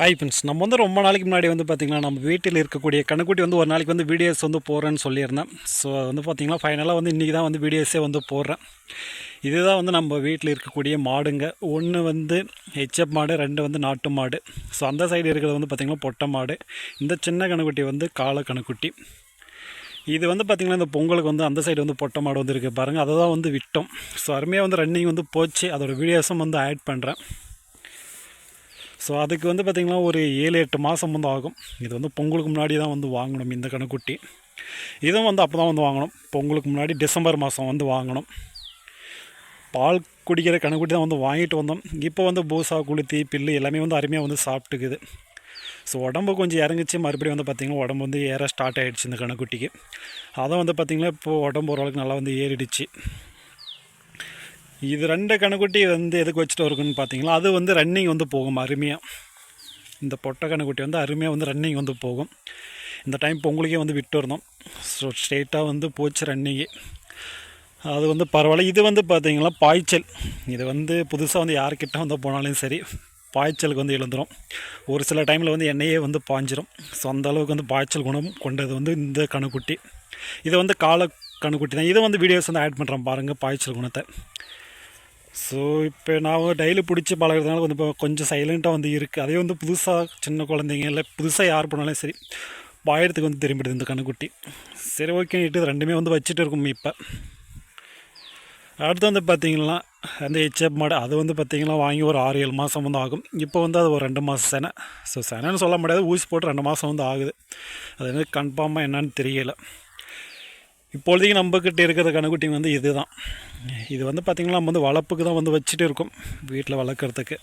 Hi friends நம்ம வந்து ரொம்ப நாளைக்கு முன்னாடி வந்து பார்த்திங்கன்னா நம்ம வீட்டில் இருக்கக்கூடிய கணக்குட்டி வந்து ஒரு நாளைக்கு வந்து வீடியோஸ் வந்து போடுறேன்னு சொல்லியிருந்தேன். ஸோ வந்து பார்த்திங்கன்னா ஃபைனலாக வந்து இன்றைக்கி தான் வந்து வீடியோஸே வந்து போடுறேன். இதுதான் வந்து நம்ம வீட்டில் இருக்கக்கூடிய மாடுங்க. ஒன்று வந்து ஹெச்எப் மாடு ரெண்டு வந்து நாட்டு மாடு. ஸோ அந்த சைடு இருக்கிறது வந்து பார்த்திங்கன்னா பொட்டை மாடு. இந்த சின்ன கணக்குட்டி வந்து காளை கணக்குட்டி இது வந்து பார்த்திங்கன்னா இந்த பொங்கலுக்கு வந்து அந்த சைடு வந்து பொட்டை மாடு வந்து இருக்குது பாருங்கள் அதை தான் வந்து விட்டோம். ஸோ அருமையாக வந்து ரன்னிங் வந்து போச்சு. அதோட வீடியோஸும் வந்து ஆட் பண்ணுறேன் ஸோ அதுக்கு வந்து பார்த்திங்கன்னா ஒரு ஏழு எட்டு மாதம் வந்து ஆகும். இது வந்து பொங்கலுக்கு முன்னாடி தான் வந்து வாங்கணும் இந்த கணக்குட்டி இதுவும் வந்து அப்போ தான் வந்து வாங்கணும். பொங்கலுக்கு முன்னாடி டிசம்பர் மாதம் வந்து வாங்கணும். பால் குடிக்கிற கணக்குட்டி தான் வந்து வாங்கிட்டு வந்தோம். இப்போ வந்து பூசா குளுத்தி பில்லு எல்லாமே வந்து அருமையாக வந்து சாப்பிட்டுக்குது. ஸோ உடம்பு கொஞ்சம் இறங்குச்சு. மறுபடியும் வந்து பார்த்திங்கன்னா உடம்பு வந்து ஏற ஸ்டார்ட் ஆகிடுச்சு இந்த கணக்குட்டிக்கு அதை வந்து பார்த்திங்கன்னா இப்போது உடம்பு ஓரளவுக்கு நல்லா வந்து ஏறிடுச்சு. இது ரெண்டு கணுக்குட்டி வந்து எதுக்கு வச்சுட்டு இருக்குன்னு பார்த்தீங்களா அது வந்து ரன்னிங் வந்து போகும் அருமையாக இந்த பொட்டை கணுக்குட்டி வந்து அருமையாக வந்து ரன்னிங் வந்து போகும். இந்த டைம் பொங்கலுக்கே வந்து விட்டு இருந்தோம் ஸோ ஸ்ட்ரெயிட்டாக வந்து போச்சு ரன்னிங்கு அது வந்து பரவாயில்ல. இது வந்து பார்த்திங்கன்னா பாய்ச்சல். இது வந்து புதுசாக வந்து யார்கிட்ட வந்து போனாலும் சரி பாய்ச்சலுக்கு வந்து எழுந்துடும் ஒரு சில டைமில் வந்து எண்ணெயே வந்து பாய்ஞ்சிரும் ஸோ அந்த அளவுக்கு வந்து பாய்ச்சல் குணம் கொண்டது வந்து இந்த கணுக்குட்டி இது வந்து கால கணுக்குட்டி தான். இதை வந்து வீடியோஸ் வந்து ஆட் பண்ணுறோம் பாருங்கள் பாய்ச்சல் குணத்தை. ஸோ இப்போ நான் டெய்லி பிடிச்சி பழகிறதுனால வந்து இப்போ கொஞ்சம் சைலண்ட்டாக வந்து இருக்குது அதே வந்து புதுசாக சின்ன குழந்தைங்க இல்லை புதுசாக யார் பண்ணாலும் சரி பாயிரத்துக்கு வந்து திரும்பிடுது இந்த கண்ணுக்குட்டி. சரி ஓகேன்ட்டு இது ரெண்டுமே வந்து வச்சுட்டு இருக்கும் இப்போ. அடுத்து வந்து பார்த்திங்கன்னா அந்த ஹெச்எப் மாடு அது வந்து பார்த்திங்கன்னா வாங்கி ஒரு ஆறு ஏழு மாதம் வந்து ஆகும். இப்போ வந்து அது ஒரு ரெண்டு மாதம் செனை. ஸோ செனைன்னு சொல்ல முடியாது ஊசி போட்டு ரெண்டு மாதம் வந்து ஆகுது. அது வந்து கன்ஃபார்மாக என்னன்னு தெரியலை. இப்பொழுதைக்கு நம்மக்கிட்ட இருக்கிற கணுக்குட்டி வந்து இது தான் இது வந்து பார்த்திங்கன்னா நம்ம வந்து வளர்ப்புக்கு தான் வந்து வச்சுட்டு இருக்கோம். வீட்டில் வளர்க்குறதுக்கு.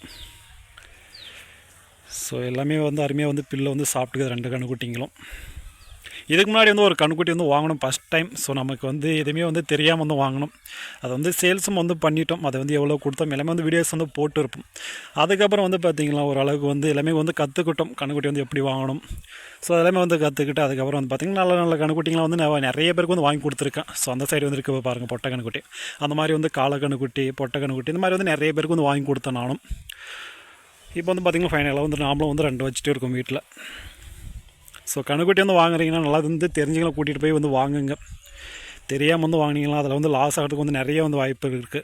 ஸோ எல்லாமே வந்து அருமையாக வந்து பில்லை வந்து சாப்பிட்டுக்குது ரெண்டு கணுக்குட்டிங்களும் இதுக்கு முன்னாடி வந்து ஒரு கணுக்குட்டி வந்து வாங்கணும் ஃபஸ்ட் டைம் ஸோ நமக்கு வந்து எதுவுமே வந்து தெரியாமல் வந்து வாங்கணும். அது வந்து சேல்ஸும் வந்து பண்ணிட்டோம். அதை வந்து எவ்வளோ கொடுத்தோம்? எல்லாமே வந்து வீடியோஸ் வந்து போட்டு இருப்போம் அதுக்கப்புறம் வந்து பார்த்திங்களா ஓரளவுக்கு வந்து எல்லாமே வந்து கற்றுக்கிட்டோம் கணுக்குட்டி வந்து எப்படி வாங்கணும்? ஸோ அதெல்லாமே வந்து கற்றுக்கிட்டு அதுக்கப்புறம் வந்து பார்த்திங்கன்னா நல்ல நல்ல கணுக்குட்டிங்களாம் வந்து நான் நிறைய பேருக்கு வந்து வாங்கி கொடுத்துருக்கேன். ஸோ அந்த சைடு வந்து இருக்க பாருங்கள் பொட்டை கணுக்குட்டி அந்த மாதிரி வந்து கால கணுக்குட்டி பொட்டை கணுக்குட்டி இந்த மாதிரி வந்து நிறைய பேருக்கு வந்து வாங்கி கொடுத்தேன் நானும். இப்போ வந்து பார்த்திங்கன்னா ஃபைனலாக வந்து நாமளும் வந்து ரெண்டு வச்சுட்டு இருக்கோம் வீட்டில் ஸோ கணுக்குட்டி வந்து வாங்குறீங்கன்னா நல்லா வந்து தெரிஞ்சுக்கலாம் கூட்டிகிட்டு போய் வந்து வாங்குங்க. தெரியாமல் வந்து வாங்கினீங்களா அதில் வந்து லாஸ் ஆகிறதுக்கு வந்து நிறைய வந்து வாய்ப்பு இருக்குது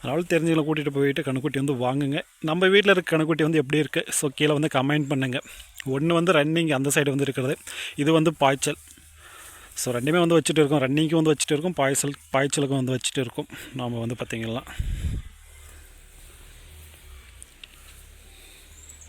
அதனால் தெரிஞ்சவங்களை கூட்டிகிட்டு போயிட்டு கணுக்குட்டி வந்து வாங்குங்க. நம்ம வீட்டில் இருக்க கணுக்குட்டி வந்து எப்படி இருக்குது ஸோ கீழே வந்து கமெண்ட் பண்ணுங்கள் ஒன்று வந்து ரன்னிங் அந்த சைடு வந்து இருக்கிறது. இது வந்து பாய்ச்சல். ஸோ ரெண்டுமே வந்து வச்சுட்டு இருக்கோம். ரன்னிங்க்கும் வந்து வச்சுட்டு இருக்கோம். பாய்ச்சல் பாய்ச்சலுக்கும் வந்து வச்சுட்டு இருக்கோம். நாம் வந்து பார்த்திங்கன்னா